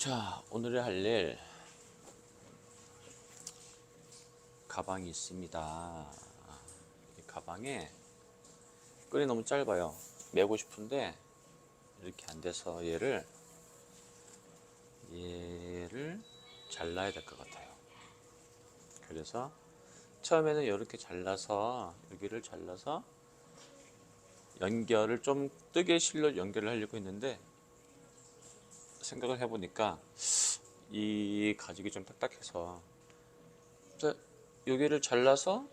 자, 오늘의 할 일 가방이 있습니다. 이 가방에 끈이 너무 짧아요. 메고 싶은데 이렇게 안 돼서 얘를 얘를 잘라야 될 것 같아요. 그래서 처음에는 이렇게 잘라서 여기를 잘라서 연결을 좀 뜨개 실로 연결을 하려고 했는데 생각을 해보니까 이 가죽이 좀 딱딱해서. 자, 여기를 잘라서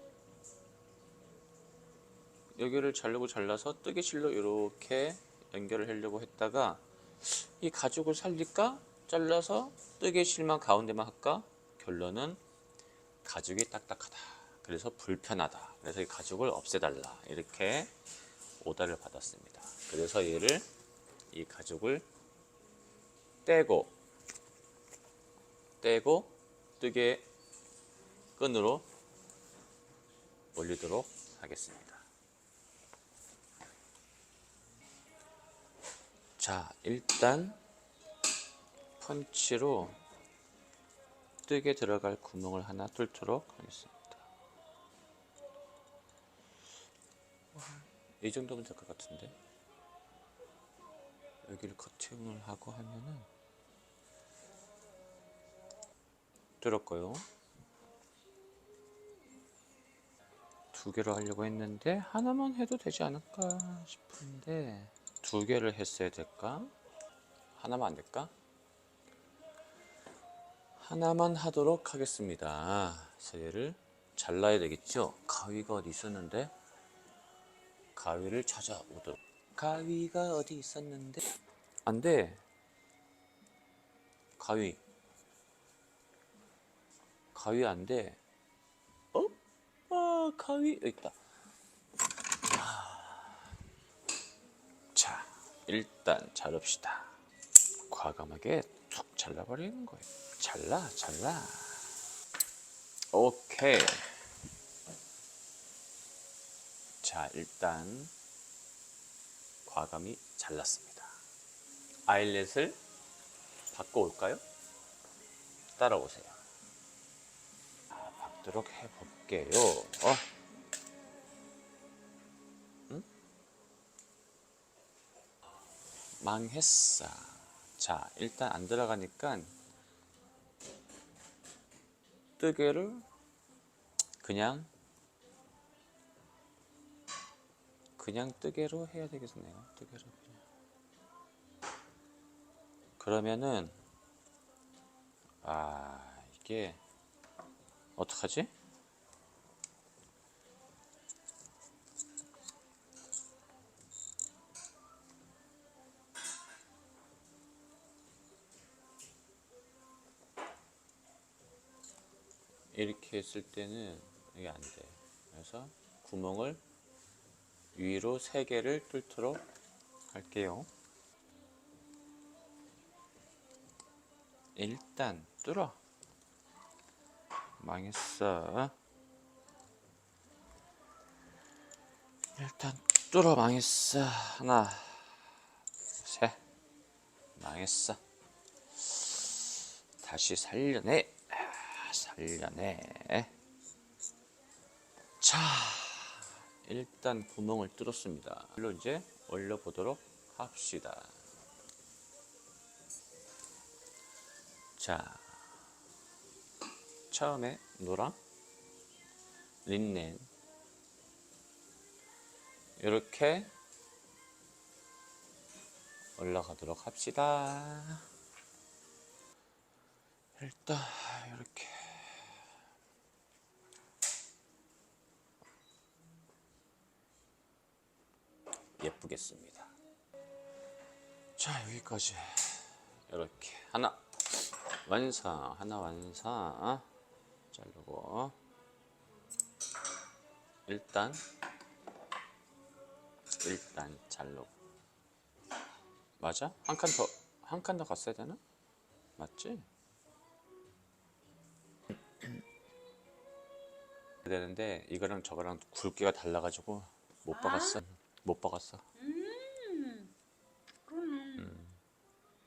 여기를 자르고 잘라서 뜨개실로 이렇게 연결을 하려고 했다가 이 가죽을 살릴까? 잘라서 뜨개실만 가운데만 할까? 결론은 가죽이 딱딱하다. 그래서 불편하다. 그래서 이 가죽을 없애달라. 이렇게 오다를 받았습니다. 그래서 얘를 이 가죽을 떼고 떼고 뜨개 끈으로 올리도록 하겠습니다. 자, 일단 펀치로 뜨개 들어갈 구멍을 하나 뚫도록 하겠습니다. 이 정도면 될 것 같은데 여기를 커팅을 하고 하면은 뚫었고요. 두 개로 하려고 했는데 하나만 해도 되지 않을까 싶은데 두 개를 했어야 될까? 하나만 안 될까? 하나만 하도록 하겠습니다. 그래서 얘를 잘라야 되겠죠? 가위가 어디 있었는데 가위를 찾아오도록 가위가 어디 있었는데 안 돼. 가위 가위 안 돼. 어? 아, 가위 여기 있다. 아. 자, 일단 자릅시다. 과감하게 툭 잘라버리는 거예요. 잘라, 잘라. 오케이. 자, 일단 과감히 잘랐습니다. 아일렛을 바꿔올까요? 따라오세요. 자, 박도록 해볼게요. 어? 응? 망했어. 자, 일단 안 들어가니까 뜨개를 그냥 그냥 뜨개로 해야 되겠네요. 뜨개로 그냥. 그러면은 아 이게 어떡하지? 이렇게 했을 때는 이게 안 돼. 그래서 구멍을 위로 세 개를 뚫도록 할게요. 일단 뚫어. 망했어. 일단 뚫어 망했어. 하나, 셋, 망했어. 다시 살려내. 아, 살려내. 자, 일단 구멍을 뚫었습니다. 일로 이제 올려보도록 합시다. 자, 처음에 노랑, 린넨. 이렇게 올라가도록 합시다. 일단 이렇게. 예쁘겠습니다. 자 여기까지. 이렇게. 하나. 완성. 하나 완성 자르고 일단 일단 자르고 맞아? 한 칸 더 한 칸 더 갔어야 되나? 맞지? 되는데 이거랑 저거랑 굵기가 달라가지고 못 박았어 못 박았어 음, 그러네.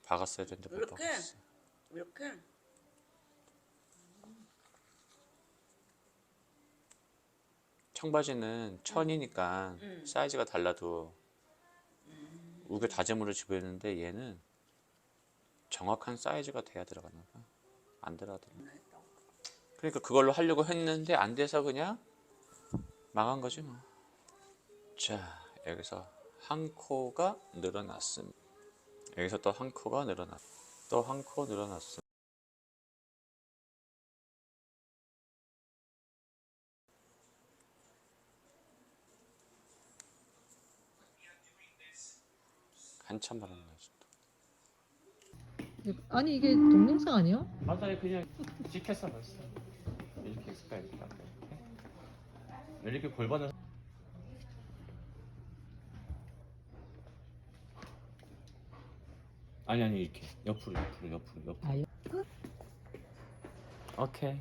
박았어야 되는데 못 이렇게? 박았어 이렇게 청바지는 천이니까 음. 사이즈가 달라도 우겨 다짐으로 집어였는데 얘는 정확한 사이즈가 돼야 들어가나 봐. 안 들어가더라. 그러니까 그걸로 하려고 했는데 안 돼서 그냥 망한 거지 뭐. 자, 여기서 한 코가 늘어났습니다. 여기서 또 한 코가 늘어났. 또한 코 늘어났습 한참 말았네 진짜. 아니 이게 동영상 아니야? 맞아요 그냥 찍혔어 벌써 이렇게 있을까 이렇게 이렇게 골반을 아니 아니 이렇게. 옆으로 옆으로 옆으로 옆으로. 아, 오케이